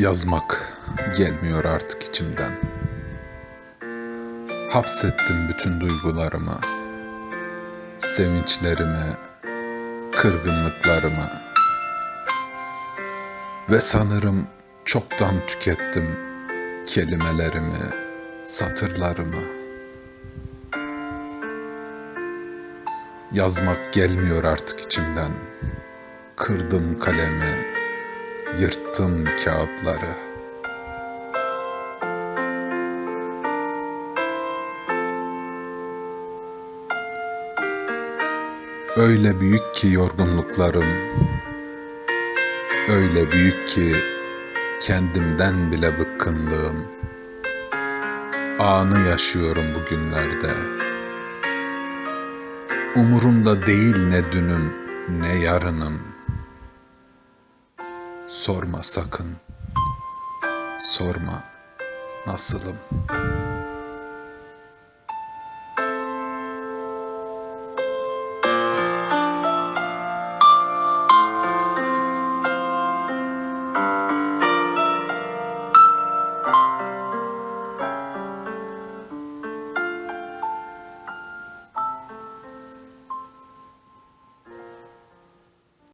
Yazmak gelmiyor artık içimden. Hapsettim bütün duygularımı, sevinçlerimi, kırgınlıklarımı. Ve sanırım çoktan tükettim kelimelerimi, satırlarımı. Yazmak gelmiyor artık içimden. Kırdım kalemi, yırttım kağıtları. Öyle büyük ki yorgunluklarım, öyle büyük ki kendimden bile bıkkınlığım. Anı yaşıyorum bugünlerde. Umurumda değil ne dünüm ne yarınım. Sorma sakın. Sorma nasılım.